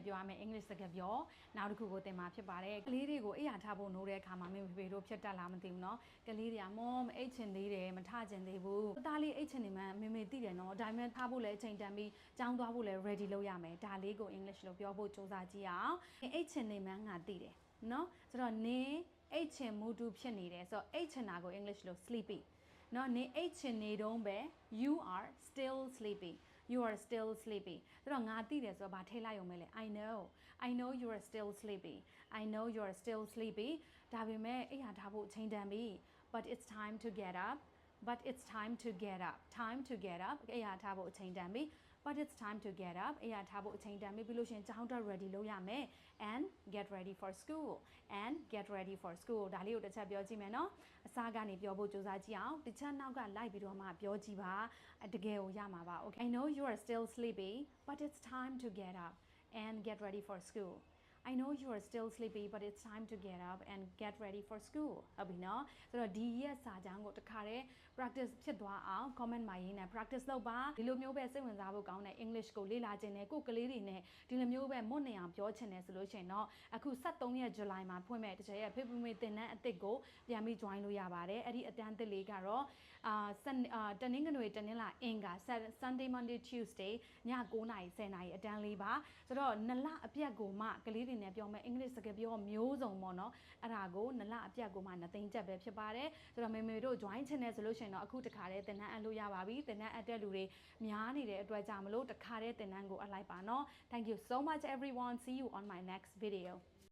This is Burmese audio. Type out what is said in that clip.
နဲ့ပြောရမယ်အင်္ဂလိပ်စကားပြောနောက်တစ်ခုကိုသင်မှာဖြစ်ပါတယ်ကလေးတွေကိုအိယာထားဖို့နိုးတဲ့အခါမှာမင်းဖေဖေတို့ဖြစ်တတ်လားမသိဘူးเนาะကလေးတွေကမောမအိတ်ချင်သေးတယ်မထချင်သေးဘူးအသားလေးအိတ်ချင်နေမှမေမေသိတယ်เนาะဒါပေမဲ့ထားဖို့လည်းအချိန်တန်ပြီးကြောင်းသွားဖို့လည်း ready လုပ်ရမယ်ဒါလေးကို English လို့ပြောဖို့စူးစမ်းကြည့်အောင်အိတ်ချင်နေမှငါသိတယ်เนาะဆိုတော့နင်းအိတ်ချင်မူတူဖြစ်နေတယ်ဆိုတော့အိတ်ချင်တာကို English လို့ sleepy နော်နေအိတ်ချင်နေတုံးပဲ you are still sleepy you are still sleepy ဆိုတော့ငါသိတယ်ဆိုတော့ဗာထည့်လိုက်ရုံပဲလေ I know I know you are still sleepy I know you are still sleepy ဒါပေမဲ့အိယာထားဖို့အချိန်တန်ပြီ but it's time to get up but it's time to get up time to get up အိယာထားဖို့အချိန်တန်ပြီ but it's time to get up အိယာထားဖို့အချိန်တန်ပြီပြီးလို့ရှရင်ကျောင်းတက် ready လုပ်ရမယ် and get ready for school and get ready for school ဒါလေးကိုတစ်ချက်ပြောကြည့်မယ်နော်အစားကနေပြောဖို့ကြိုးစားကြည့်အောင်တစ်ချက်နောက်ကလိုက်ပြီးတော့မှပြောကြည့်ပါတကယ်ကိုရမှာပါ okay I know you are still sleepy but it's time to get up and get ready for school I know you are still sleepy but it's time to get up and get ready for school ဟုတ်ပြီနော်ဆိုတော့ဒီရက်စာကြောင်းကိုတခါတည်း practice ဖြစ်သွားအောင် comment မှာရေးနေ practice လုပ်ပါဒီလိုမျိုးပဲစိတ်ဝင်စားဖို့ကောင်းတဲ့ English ကိုလေ့လာခြင်းနဲ့ကိုယ်ကလေးတွေနဲ့ဒီလိုမျိုးပဲမွတ်နေအောင်ပြောချင်တယ်ဆိုလို့ရှိရင်တော့အခု73ရက် July မှာဖွင့်မဲ့တစ်ချက်ရဲ့ဖေဖေမွေတင်တန်းအစ်စ်ကိုပြန်ပြီး join လို့ရပါတယ်အဲ့ဒီအတန်းအစ်စ်လေးကတော့အာစန်အာတနင်္ဂနွေတနင်္လာအင်္ဂါ Sunday Monday Tuesday ည9:00နာရီ10:00နာရီအတန်းလေးပါဆိုတော့နလအပြတ်ကိုမှကလေးတွေနဲ့ပြောမယ်အင်္ဂလိပ်စကားပြောမျိုးစုံပေါ့နော်အဲ့ဒါကိုနလအပြတ်ကိုမှနှသိမ့်ချက်ပဲဖြစ်ပါတယ်ဆိုတော့မေမေတို့ join channel ဆိုလို့ရှိရင်တော့အခုတခါတည်းသင်တန်းအပ်လို့ရပါပြီသင်တန်းအပ်တဲ့လူတွေများနေတဲ့အတွက်ကြောင့်မလို့တခါတည်းသင်တန်းကိုအပ်လိုက်ပါနော် Thank you so much everyone see you on my next video